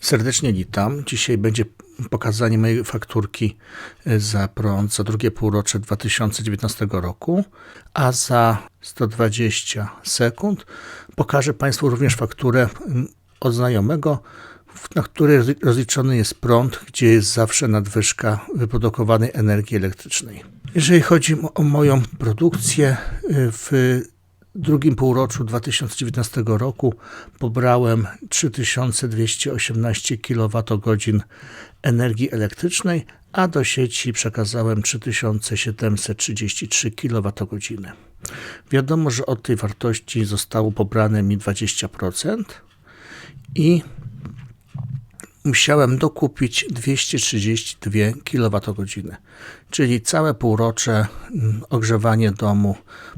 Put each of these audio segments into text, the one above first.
Serdecznie witam. Dzisiaj będzie pokazanie mojej fakturki y, za prąd za drugie półrocze 2019 roku, a za 120 sekund pokażę Państwu również fakturę mm, od znajomego, na której rozliczony jest prąd, gdzie jest zawsze nadwyżka wyprodukowanej energii elektrycznej. Jeżeli chodzi o moją produkcję y, w drugim półroczu 2019 roku pobrałem 3218 kWh energii elektrycznej, a do sieci przekazałem 3733 kWh. Wiadomo, że od tej wartości zostało pobrane mi 20% i musiałem dokupić 232 kWh, czyli całe półrocze mm, ogrzewanie domu,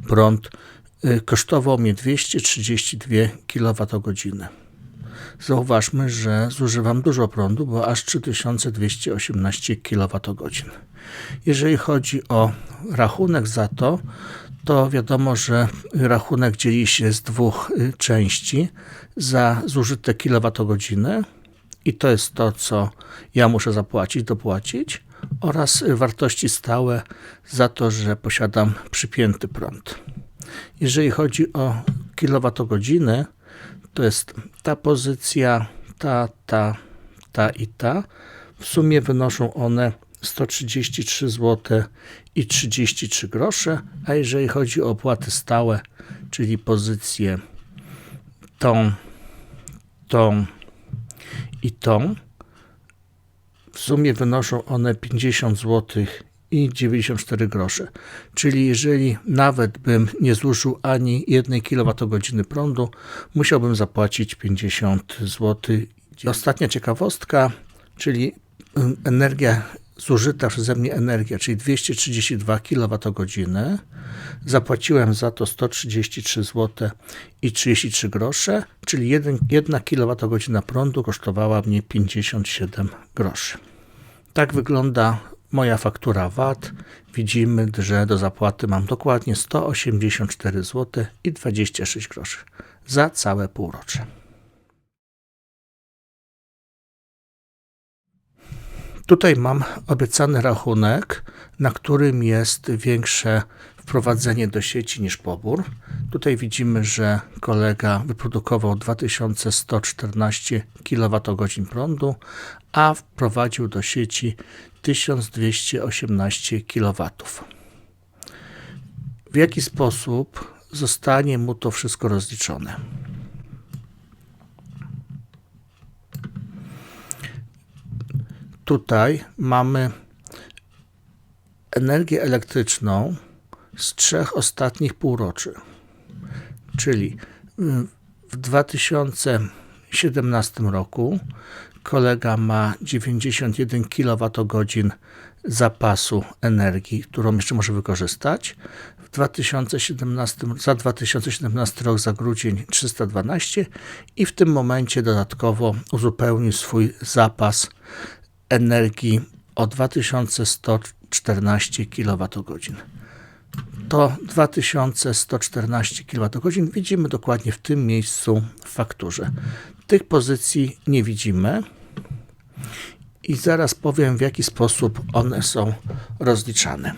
prąd kosztował mnie 232 kWh. Zauważmy, że zużywam dużo prądu, bo aż 3218 kWh. Jeżeli chodzi o rachunek za to, to wiadomo, że rachunek dzieli się z dwóch y, części za zużyte kilowatogodziny i to jest to, co ja muszę zapłacić, dopłacić oraz wartości stałe za to, że posiadam przypięty prąd. Jeżeli chodzi o kilowatogodziny, to jest ta pozycja, ta, ta, ta i ta. W sumie wynoszą one 133 zł i 33 grosze, a jeżeli chodzi o opłaty stałe, czyli pozycję tą, tą i tą, w sumie wynoszą one 50 zł i 94 grosze. Czyli jeżeli nawet bym nie zużył ani 1 kWh prądu, musiałbym zapłacić 50 zł. Ostatnia ciekawostka, czyli energia zużyta przeze mnie energia, czyli 232 kWh. Zapłaciłem za to 133 zł i 33 grosze, czyli 1, 1 kWh prądu kosztowała mnie 57 groszy. Tak wygląda moja faktura VAT, widzimy, że do zapłaty mam dokładnie 184 zł i 26 groszy za całe półrocze. Tutaj mam obiecany rachunek, na którym jest większe wprowadzenie do sieci niż pobór. Tutaj widzimy, że kolega wyprodukował 2114 kWh prądu, a wprowadził do sieci 1218 kW. W jaki sposób zostanie mu to wszystko rozliczone? Tutaj mamy energię elektryczną z trzech ostatnich półroczy, czyli w 2017 roku kolega ma 91 kWh zapasu energii, którą jeszcze może wykorzystać. W 2017, za 2017 rok za grudzień 312 i w tym momencie dodatkowo uzupełnił swój zapas energii o 2114 kWh. To 2114 kWh widzimy dokładnie w tym miejscu w fakturze. Tych pozycji nie widzimy i zaraz powiem w jaki sposób one są rozliczane.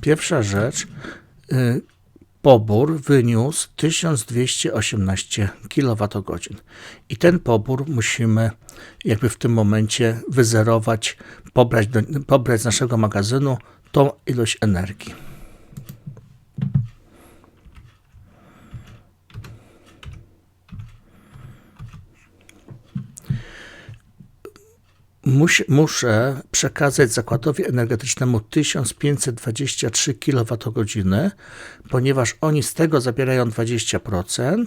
Pierwsza rzecz, y, pobór wyniósł 1218 kWh i ten pobór musimy jakby w tym momencie wyzerować, pobrać, do, pobrać z naszego magazynu tą ilość energii. Muszę przekazać zakładowi energetycznemu 1523 kWh, ponieważ oni z tego zabierają 20%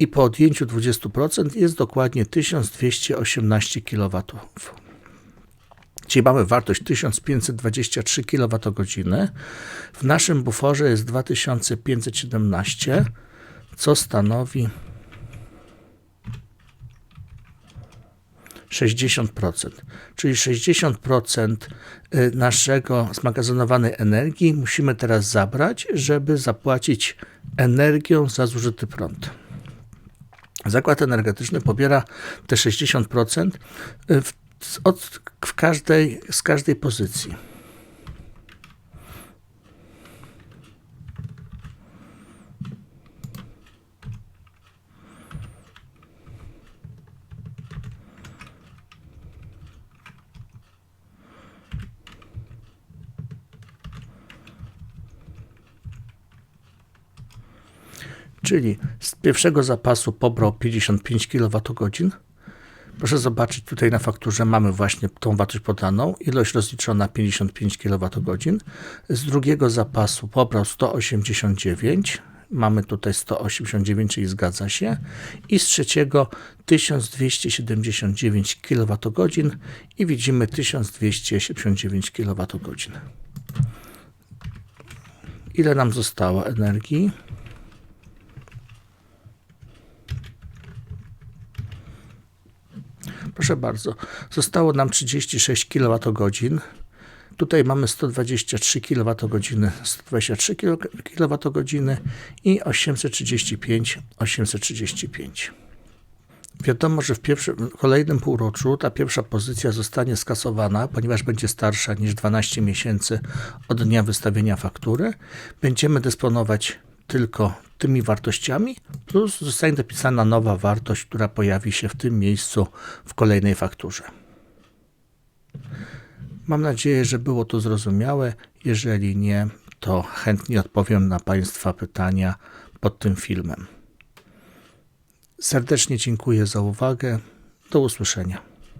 i po odjęciu 20% jest dokładnie 1218 kW. Czyli mamy wartość 1523 kWh. W naszym buforze jest 2517, co stanowi 60%. Czyli 60% y, naszego zmagazynowanej energii musimy teraz zabrać, żeby zapłacić energią za zużyty prąd. Zakład energetyczny pobiera te 60% w, od, w każdej, z każdej pozycji. Czyli z pierwszego zapasu pobrał 55 kWh. Proszę zobaczyć, tutaj na fakturze mamy właśnie tą wartość podaną, ilość rozliczona 55 kWh. Z drugiego zapasu pobrał 189, mamy tutaj 189, czyli zgadza się. I z trzeciego 1279 kWh i widzimy 1279 kWh. Ile nam zostało energii? Proszę bardzo, zostało nam 36 kWh. Tutaj mamy 123 kWh, 123 kWh i 835, 835. Wiadomo, że w pierwszym, kolejnym półroczu ta pierwsza pozycja zostanie skasowana, ponieważ będzie starsza niż 12 miesięcy od dnia wystawienia faktury. Będziemy dysponować tylko tymi wartościami, plus zostanie dopisana nowa wartość, która pojawi się w tym miejscu w kolejnej fakturze. Mam nadzieję, że było to zrozumiałe. Jeżeli nie, to chętnie odpowiem na Państwa pytania pod tym filmem. Serdecznie dziękuję za uwagę. Do usłyszenia.